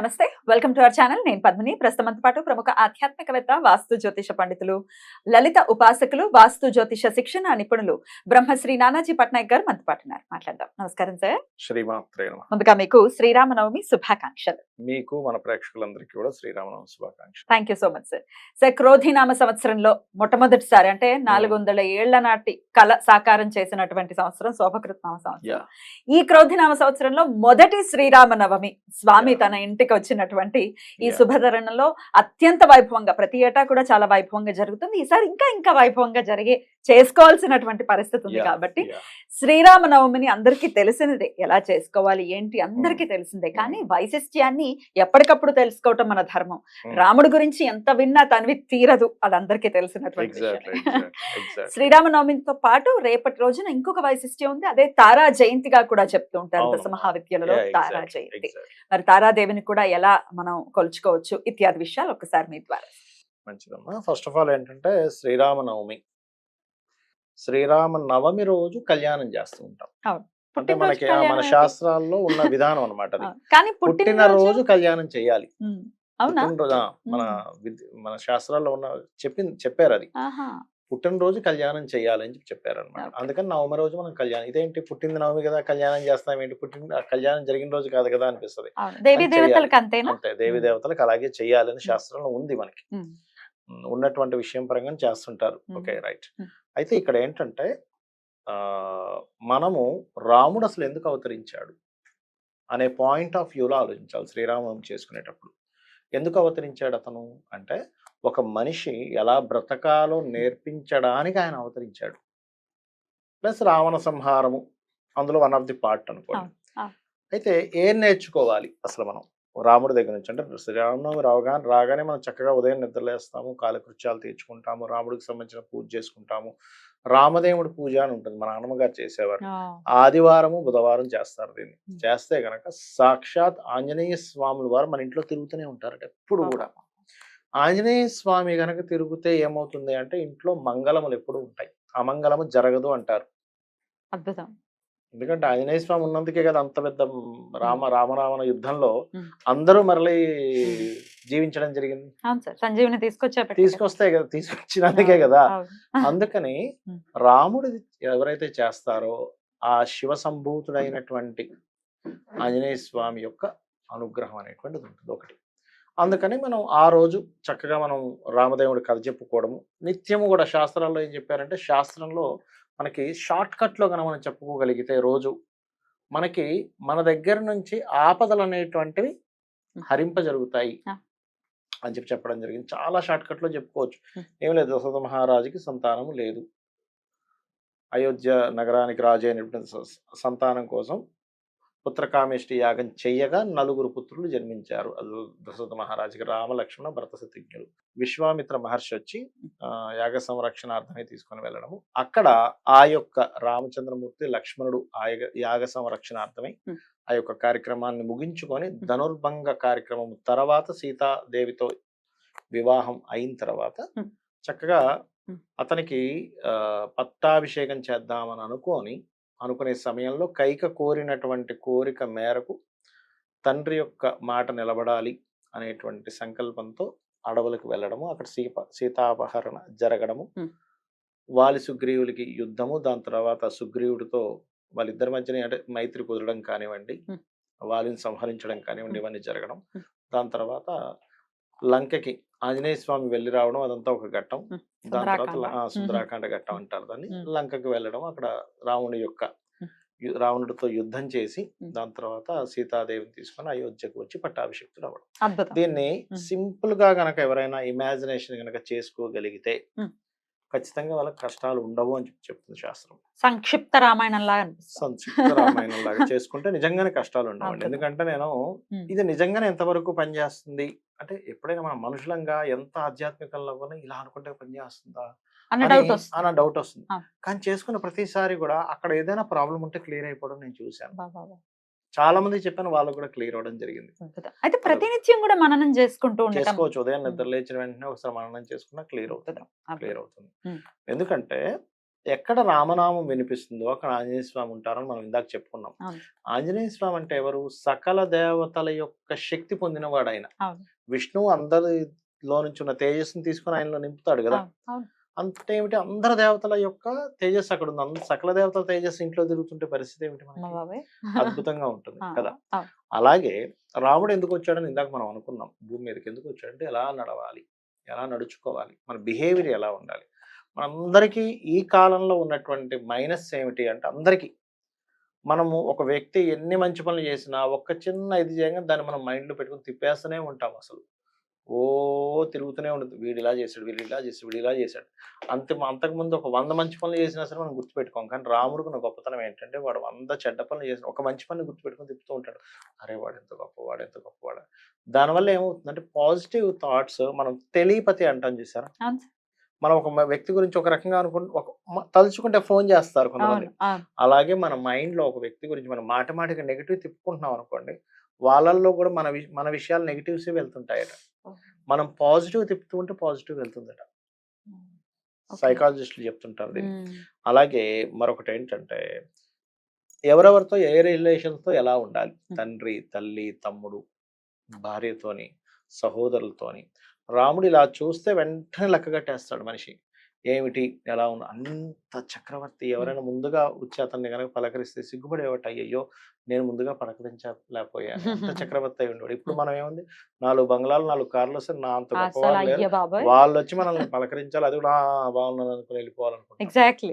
నమస్తే. Welcome to our channel నేను పద్మిని. ప్రస్తుతంతో పాటు ప్రముఖ ఆధ్యాత్మికవేత్త వాస్తు జ్యోతిష పండితులు లలిత ఉపాసకులు వాస్తు జ్యోతిష శిక్షణ నిపుణులు బ్రహ్మశ్రీ నానాజీ పట్నాయక్ గారు మనతో పాటు ఉన్నారు. మాట్లాడదాం. నమస్కారం సార్. ముందుగా మీకు శ్రీరామనవమి శుభాకాంక్షలు. మీకు మన ప్రేక్షకులందరికీ కూడా శ్రీరామనవమి శుభాకాంక్షలు. Thank you so much sir sir క్రోధినామ సంవత్సరంలో మొట్టమొదటిసారి అంటే నాలుగు వందల ఏళ్ళ నాటి కళ సాకారం చేసినటువంటి సంవత్సరం శోభకృతనామ సంవత్సరం. ఈ క్రోధినామ సంవత్సరంలో మొదటి శ్రీరామ నవమి స్వామి. తన ఇంటికి వచ్చినటువంటి ఈ Yeah. శుభతరుణంలో అత్యంత వైభవంగా ప్రతి ఏటా కూడా చాలా వైభవంగా జరుగుతుంది ఈసారి ఇంకా ఇంకా వైభవంగా జరిగే చేసుకోవాల్సినటువంటి పరిస్థితి ఉంది కాబట్టి yeah. శ్రీరామ నవమిని అందరికీ తెలిసినదే ఎలా చేసుకోవాలి ఏంటి అందరికీ తెలిసిందే కానీ వైశిష్ట్యాన్ని ఎప్పటికప్పుడు తెలుసుకోవటం మన ధర్మం Hmm. రాముడి గురించి ఎంత విన్నా తనవి తీరదు అది అందరికీ తెలిసినటువంటి Exactly, విషయమే. exactly, exactly. శ్రీరామ నవమితో పాటు రేపటి రోజున ఇంకొక వైశిష్ట్యం ఉంది అదే తారా జయంతిగా కూడా చెప్తూ ఉంటారు. దశ మహావిద్యలలో తారా జయంతి. మరి తారాదేవిని కూడా ఎలా మనం కొలుచుకోవచ్చు ఇత్యాది విషయాలు ఒకసారి మీ ద్వారా మంచిదమ్మా ఫస్ట్ ఆఫ్ ఆల్ ఏంటంటే శ్రీరామనవమి శ్రీరామ నవమి రోజు కళ్యాణం చేస్తూ ఉంటాం. అంటే మనకి మన? శాస్త్రాల్లో ఉన్న విధానం అనమాట కానీ పుట్టిన పుట్టినరోజు రోజు కళ్యాణం చేయాలి. మన మన శాస్త్రాల్లో ఉన్న చెప్పి చెప్పారు అది. పుట్టినరోజు కళ్యాణం చేయాలి అని చెప్పి చెప్పారు అనమాట Okay. అందుకని నవమి రోజు మనం కళ్యాణం ఇదేంటి పుట్టింది నవమి కదా కళ్యాణం చేస్తాం ఏంటి పుట్టిన కళ్యాణం జరిగిన రోజు కాదు కదా అనిపిస్తుంది. దేవి దేవతలకు అంతే. దేవి. దేవతలకు అలాగే చేయాలని శాస్త్రంలో ఉంది మనకి. ఉన్నటువంటి విషయం పరంగా చేస్తుంటారు. Okay right. అయితే ఇక్కడ ఏంటంటే మనము రాముడు అసలు ఎందుకు అవతరించాడు? అనే పాయింట్ ఆఫ్ వ్యూలో ఆలోచించాలి శ్రీరామం చేసుకునేటప్పుడు. ఎందుకు అవతరించాడు అతను? అంటే ఒక మనిషి ఎలా బ్రతకాలో నేర్పించడానికి ఆయన అవతరించాడు. ప్లస్ రావణ సంహారము అందులో వన్ ఆఫ్ ది పార్ట్ అనుకోండి. అయితే ఏం నేర్చుకోవాలి అసలు మనం? రాముడి దగ్గర నుంచి. అంటే శ్రీరామనవమి రావగానే రాగానే మనం చక్కగా ఉదయం నిద్రలేస్తాము కాలకృత్యాలు తీర్చుకుంటాము రాముడికి సంబంధించిన పూజ చేసుకుంటాము. రామదేవుడి పూజ అని ఉంటుంది. మా నాన్నమ్మగారు చేసేవారు. ఆదివారము బుధవారం చేస్తారు దీన్ని. చేస్తే గనక సాక్షాత్ ఆంజనేయ స్వాముల వారు మన ఇంట్లో తిరుగుతూనే ఉంటారట ఎప్పుడు కూడా. ఆంజనేయ స్వామి గనక తిరుగుతే ఏమవుతుంది అంటే ఇంట్లో మంగళములు ఎప్పుడు ఉంటాయి. అమంగళము జరగదు అంటారు. అద్భుతం. ఎందుకంటే ఆంజనేయ స్వామి ఉన్నందుకే కదా అంత పెద్ద రామ రామరావణ యుద్ధంలో. అందరూ మరలి జీవించడం జరిగింది అవును సార్ సంజీవిని తీసుకొచ్చా తీసుకొస్తే కదా తీసుకొచ్చినందుకే కదా. అందుకని. రాముడు ఎవరైతే చేస్తారో ఆ శివ సంభూతుడైనటువంటి ఆంజనేయ స్వామి యొక్క అనుగ్రహం అనేటువంటిది ఉంటుంది ఒకటి అందుకని మనం ఆ రోజు చక్కగా మనం రామదేవుడి కథ చెప్పుకోవడము నిత్యము కూడా శాస్త్రాల్లో ఏం చెప్పారంటే శాస్త్రంలో మనకి షార్ట్ కట్లో కనుక మనం చెప్పుకోగలిగితే రోజు మనకి మన దగ్గర నుంచి ఆపదలు అనేటువంటివి హరింప జరుగుతాయి. అని చెప్పి చెప్పడం జరిగింది చాలా షార్ట్ కట్లో చెప్పుకోవచ్చు. ఏం లేదు దశరథ మహారాజుకి సంతానము లేదు అయోధ్య నగరానికి రాజు అయినటువంటి సంతానం కోసం పుత్రకామేష్టి యాగం చెయ్యగా నలుగురు పుత్రులు జన్మించారు అది దశరథ మహారాజుకి రామ లక్ష్మణ భరత శత్రుఘ్నులు విశ్వామిత్ర మహర్షి వచ్చి ఆ, యాగ సంరక్షణార్థమై తీసుకొని వెళ్ళడము అక్కడ ఆ యొక్క రామచంద్రమూర్తి లక్ష్మణుడు ఆ యాగ- సంరక్షణార్థమై. ఆ యొక్క కార్యక్రమాన్ని ముగించుకొని ధనుర్భంగ కార్యక్రమం తర్వాత సీతాదేవితో వివాహం అయిన తర్వాత. చక్కగా. అతనికి ఆ, పట్టాభిషేకం చేద్దామని అనుకొని అనుకునే సమయంలో కైక కోరినటువంటి కోరిక మేరకు తండ్రి యొక్క మాట నిలబడాలి అనేటువంటి సంకల్పంతో అడవులకు వెళ్ళడము అక్కడ సీప సీతాపహరణ జరగడము. వాలి సుగ్రీవులకి యుద్ధము దాని తర్వాత సుగ్రీవుడితో వాళ్ళిద్దరి మధ్యన అంటే మైత్రి కుదరడం కానివ్వండి. వాలిని సంహరించడం కానివ్వండి. ఇవన్నీ జరగడం. దాని తర్వాత లంకకి ఆంజనేయ స్వామి వెళ్ళి రావడం అదంతా ఒక ఘట్టం. దాని తర్వాత సుందరాకాండ ఘట్టం అంటారు దాన్ని. లంకకి వెళ్ళడం అక్కడ రావణుడి యొక్క రావణుడితో యుద్ధం చేసి. దాని తర్వాత సీతాదేవిని తీసుకొని అయోధ్యకు వచ్చి పట్టాభిషిక్తుడు అవ్వడం దీన్ని. సింపుల్గా గనక ఎవరైనా ఇమాజినేషన్ గనక చేసుకోగలిగితే. ఖచ్చితంగా వాళ్ళకి కష్టాలు ఉండవు అని చెప్పి చెప్తుంది శాస్త్రం సంక్షిప్త రామాయణం లాగా అనిపిస్తుంది సంక్షిప్త రామాయణం లాగా చేసుకుంటే నిజంగానే కష్టాలు ఉండవండి. ఎందుకంటే నేను. ఇది నిజంగానే ఎంతవరకు పనిచేస్తుంది అంటే ఎప్పుడైనా మనం మనుషులంగా ఎంత ఆధ్యాత్మికంలో కూడా ఇలా అనుకుంటే పనిచేస్తుందా అన్న అని- డౌట్ వస్తుంది. కానీ చేసుకున్న ప్రతిసారి కూడా అక్కడ ఏదైనా ప్రాబ్లం ఉంటే క్లియర్ అయిపోవడం నేను చూశాను. చాలా మంది చెప్పాను వాళ్ళకు కూడా క్లియర్ అవడం జరిగింది. అయితే ప్రతినిత్యం కూడా మననం చేసుకుంటూ చేసుకోవచ్చు ఉదయం నిద్ర. లేచిన వెంటనే ఒకసారి మననం చేసుకున్నా క్లియర్ అవుతుంది. క్లియర్ అవుతుంది. ఎందుకంటే ఎక్కడ రామనామం వినిపిస్తుందో అక్కడ ఆంజనేయ స్వామి ఉంటారని మనం ఇందాక చెప్పుకున్నాం. ఆంజనేయ స్వామి అంటే ఎవరు సకల దేవతల యొక్క శక్తి పొందినవాడు ఆయన. విష్ణువు అందరిలో నుంచి ఉన్న తేజస్సుని తీసుకొని ఆయనలో నింపుతాడు కదా. అంటే ఏమిటి అందరు దేవతల యొక్క తేజస్సు అక్కడ ఉంది సకల దేవతల తేజస్సు ఇంట్లో తిరుగుతుంటే పరిస్థితి ఏమిటి మనకి. అద్భుతంగా ఉంటుంది కదా. అలాగే రాముడు ఎందుకు వచ్చాడని ఇందాక మనం అనుకున్నాం. భూమి మీదకి ఎందుకు వచ్చాడంటే ఎలా నడవాలి? ఎలా నడుచుకోవాలి? మన బిహేవియర్ ఎలా ఉండాలి? మనందరికీ ఈ కాలంలో ఉన్నటువంటి మైనస్ ఏమిటి అంటే అందరికీ మనము ఒక వ్యక్తి ఎన్ని మంచి పనులు చేసినా ఒక్క చిన్న ఇది చేయగా దాన్ని మనం మైండ్లో పెట్టుకుని తిప్పేస్తూనే ఉంటాం అసలు. ఓ తిరుగుతూనే ఉంటుంది. వీడు ఇలా చేశాడు వీడు ఇలా చేశాడు వీడు ఇలా చేశాడు అంతే అంతకుముందు ఒక వంద మంచి పనులు చేసినా సరే మనం గుర్తుపెట్టుకోం. కానీ రాముడికి ఉన్న గొప్పతనం ఏంటంటే వాడు వంద చెడ్డ పనులు చేసిన ఒక మంచి పని గుర్తుపెట్టుకొని తిప్పుతూ ఉంటాడు. అరే వాడు ఎంత గొప్ప వాడు ఎంత గొప్పవాడు. దానివల్ల ఏమవుతుందంటే పాజిటివ్ థాట్స్ మనం తెలియపతి అంటాం చూసారా. మనం ఒక వ్యక్తి గురించి ఒక రకంగా అనుకుంటే ఒక తలుచుకుంటే ఫోన్ చేస్తారు కొంతమంది. అలాగే మన mind లో ఒక వ్యక్తి గురించి మనం మాట మాటకి నెగిటివ్ తిప్పుకుంటున్నాం అనుకోండి వాళ్ళల్లో కూడా మన మన విషయాలు నెగిటివ్స్ వెళ్తుంటాయట. మనం పాజిటివ్ తిప్పుతూ ఉంటే పాజిటివ్ వెళ్తుందట. సైకాలజిస్టులు చెప్తుంటారు దీన్ని. అలాగే మరొకటి ఏంటంటే ఎవరెవరితో ఏ relations తో ఎలా ఉండాలి. తండ్రి తల్లి తమ్ముడు భార్యతోని సహోదరులతోని రాముడు ఇలా చూస్తే వెంటనే లెక్క కట్టేస్తాడు మనిషి ఏమిటి? ఎలా ఉన్న అంత చక్రవర్తి ఎవరైనా ముందుగా వచ్చి అతన్ని కనుక పలకరిస్తే సిగ్గుపడేవాట అయ్యో నేను ముందుగా పలకరించలేకపోయాను. అంత చక్రవర్తి అయి ఉండేవాడు. ఇప్పుడు మనం ఏముంది? నాలుగు బంగ్లాలు నాలుగు కార్లు వస్తే నా అంత బాబాయ్ వాళ్ళు వచ్చి మనల్ని పలకరించాలి. అది కూడా "ఆ, బాగున్నది అనుకుని వెళ్ళిపోవాలనుకుంటాం. ఎగ్జాక్ట్లీ.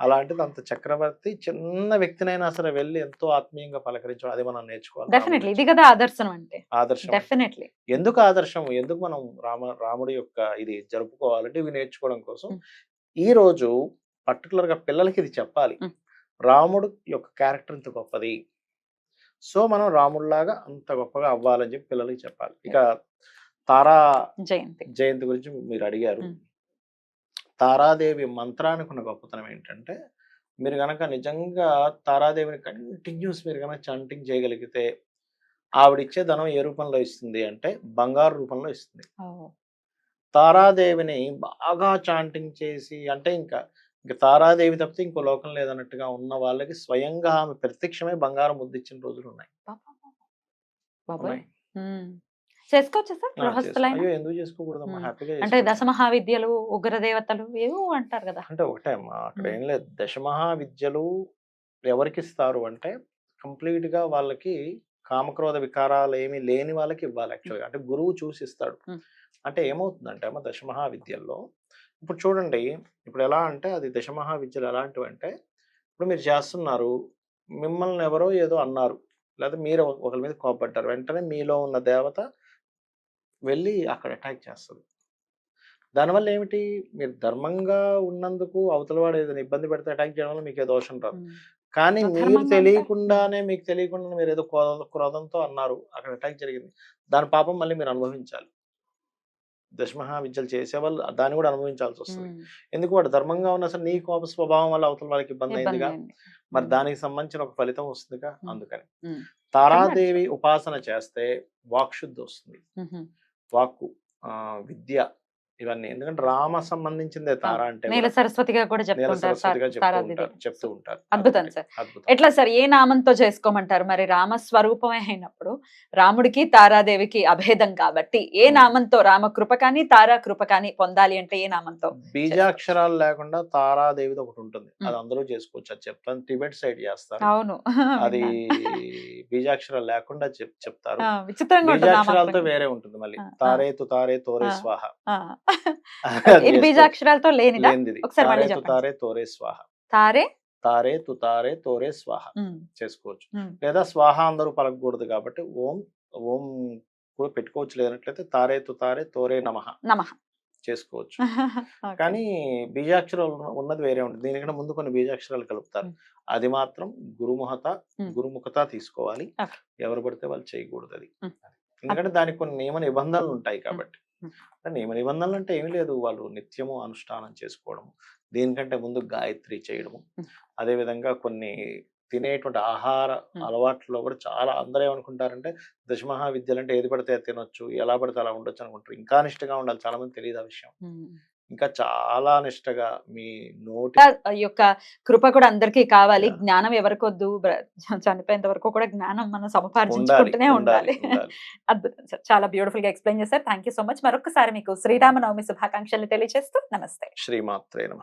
అలాంటిది అంత చక్రవర్తి చిన్న వ్యక్తినైనా సరే వెళ్ళి ఎంతో ఆత్మీయంగా పలకరించడం అది మనం నేర్చుకోవాలి డెఫినెట్లీ. ఇది కదా ఆదర్శం అంటే. ఆదర్శం. డెఫినెట్లీ. ఎందుకు ఆదర్శం? ఎందుకు మనం రామ రాముడి యొక్క ఇది జరుపుకోవాలంటే ఇవి నేర్చుకోవడం కోసం. ఈ రోజు పర్టికులర్గా పిల్లలకి ఇది చెప్పాలి. రాముడు యొక్క క్యారెక్టర్ ఇంత గొప్పది. సో మనం రాముడిలాగా అంత గొప్పగా అవ్వాలని చెప్పి పిల్లలకి చెప్పాలి. ఇక తారా జయంతి. జయంతి గురించి మీరు అడిగారు. తారాదేవి మంత్రానికి ఉన్న గొప్పతనం ఏంటంటే మీరు గనక నిజంగా తారాదేవిని కంటిన్యూస్ మీరు కనుక చాంటింగ్ చేయగలిగితే ఆవిడిచ్చే ధనం ఏ రూపంలో ఇస్తుంది అంటే బంగారు రూపంలో ఇస్తుంది. తారాదేవిని బాగా చాంటింగ్ చేసి అంటే ఇంకా ఇంకా తారాదేవి తప్పితే ఇంకో లోకం లేదన్నట్టుగా ఉన్న వాళ్ళకి స్వయంగా ఆమె ప్రత్యక్షమే బంగారం ముద్దిచ్చిన రోజులు ఉన్నాయి. చేసుకోవచ్చా సార్ గృహస్థులైన అయ్యో ఎందుకు చేసుకోకూడదమ్మా. హ్యాపీగా అంటే. దశమహావిద్యలు ఉగ్రదేవతలు ఏవో అంటారు కదా అంటే ఒకటే అమ్మా అక్కడ. ఏం లేదు దశమహా విద్యలు ఎవరికి ఇస్తారు అంటే కంప్లీట్గా వాళ్ళకి కామక్రోధ వికారాలు ఏమీ లేని వాళ్ళకి ఇవ్వాలి యాక్చువల్గా అంటే గురువు చూసి ఇస్తాడు మ్మ్. అంటే ఏమవుతుందంటే అమ్మ దశమహా విద్యల్లో ఇప్పుడు చూడండి ఇప్పుడు ఎలా అంటే అది దశమహా విద్యలు ఎలాంటివి అంటే ఇప్పుడు మీరు చేస్తున్నారు మిమ్మల్ని ఎవరో ఏదో అన్నారు లేదా మీరు ఒక- ఒకరి మీద కోపడ్డారు వెంటనే మీలో ఉన్న దేవత వెళ్ళి అక్కడ అటాక్ చేస్తుంది దానివల్ల ఏమిటి మీరు ధర్మంగా ఉన్నందుకు అవతల వాడు ఏదైనా ఇబ్బంది పెడితే అటాక్ చేయడం వల్ల మీకు ఏ దోషం రాదు. కానీ మీరు? తెలియకుండానే మీకు తెలియకుండా మీరు ఏదో క్రోధ- క్రోధంతో అన్నారు అక్కడ అటాక్ జరిగింది దాని పాపం మళ్ళీ మీరు అనుభవించాలి దశమహా విద్యలు చేసే వాళ్ళు దాన్ని కూడా అనుభవించాల్సి వస్తుంది. ఎందుకు వాడు ధర్మంగా ఉన్నా సరే నీ కోప స్వభావం వల్ల అవతల వాళ్ళకి ఇబ్బంది అయిందిగా అయింది. మరి. దానికి సంబంధించిన ఒక ఫలితం వస్తుందిగా. అందుకని. తారాదేవి ఉపాసన చేస్తే వాక్శుద్ధి వస్తుంది. వాక్కు విద్య ఇవన్నీ ఎందుకంటే రామ సంబంధించిందే తార అంటే నీల. సరస్వతిగా కూడా చెప్తుంటారు చెప్తూ. ఉంటారు అద్భుతం. సార్. ఎట్లా సార్ ఏ నామంతో చేసుకోమంటారు మరి రామ స్వరూపమే అయినప్పుడు రాముడికి తారాదేవికి అభేదం కాబట్టి ఏ. నామంతో రామ కృప కానీ తారా కృప కానీ పొందాలి అంటే ఏ నామంతో బీజాక్షరాలు లేకుండా తారాదేవిది ఒకటి ఉంటుంది. అది అందరూ చేసుకోవచ్చు అది చెప్తాను టిబెట్ సైడ్ చేస్తారు అవును అది. బీజాక్షరాలు లేకుండా చెప్- చెప్తారు విచిత్రంగా ఉంటుంది బీజాక్షరాలతో. వేరే ఉంటుంది మళ్ళీ. తారే తు తారే తోరే. స్వాహ ఇది. బీజాక్షరాలతో లేనిదా? ఒకసారి మళ్ళీ తారే. తారే స్వాహ. తారే? తారే తు తారే స్వాహ. చేసుకోవచ్చు. లేదా స్వాహ అందరూ పలకకూడదు కాబట్టి ఓం ఓం కూడా పెట్టుకోవచ్చు. లేనట్లయితే తారే తు తారే నమః. నమః. చేసుకోవచ్చు. కానీ బీజాక్షరాలు ఉన్న- ఉన్నది వేరే ఉంటుంది. దీనికంటే ముందు కొన్ని బీజాక్షరాలు కలుపుతారు. అది మాత్రం గురుముహత మ్. గురుముఖత తీసుకోవాలి. ఎవరు పడితే వాళ్ళు చేయకూడదు అది. ఎందుకంటే దానికి కొన్ని నియమ నిబంధనలు ఉంటాయి కాబట్టి. నియమ నిబంధనలు అంటే ఏమీ లేదు వాళ్ళు నిత్యము అనుష్ఠానం చేసుకోవడము దీనికంటే ముందు గాయత్రి చేయడము మ్. అదే విధంగా కొన్ని తినేటువంటి ఆహార. అలవాట్లో కూడా చాలా అందరూ ఏమనుకుంటారంటే దశమహా విద్యలు అంటే ఏది పడితే తినొచ్చు ఎలా పడితే అలా ఉండొచ్చు అనుకుంటారు ఇంకా నిష్టగా ఉండాలి చాలా మంది తెలియదు ఆ విషయం. ఇంకా చాలా నిష్టగా మీ నోటి యొక్క కృప కూడా అందరికీ కావాలి. జ్ఞానం ఎవరికొద్దు. చనిపోయేంత వరకు కూడా జ్ఞానం మనం సముపార్జించుకుంటూనే ఉండాలి. ఉండాలి అద్భుతం సార్ చాలా బ్యూటిఫుల్గా ఎక్స్ప్లెయిన్ చేశారు. థ్యాంక్ యూ సో మచ్ మరొకసారి మీకు శ్రీరామనవమి శుభాకాంక్షలు తెలియజేస్తూ నమస్తే. శ్రీమాత్రే నమ.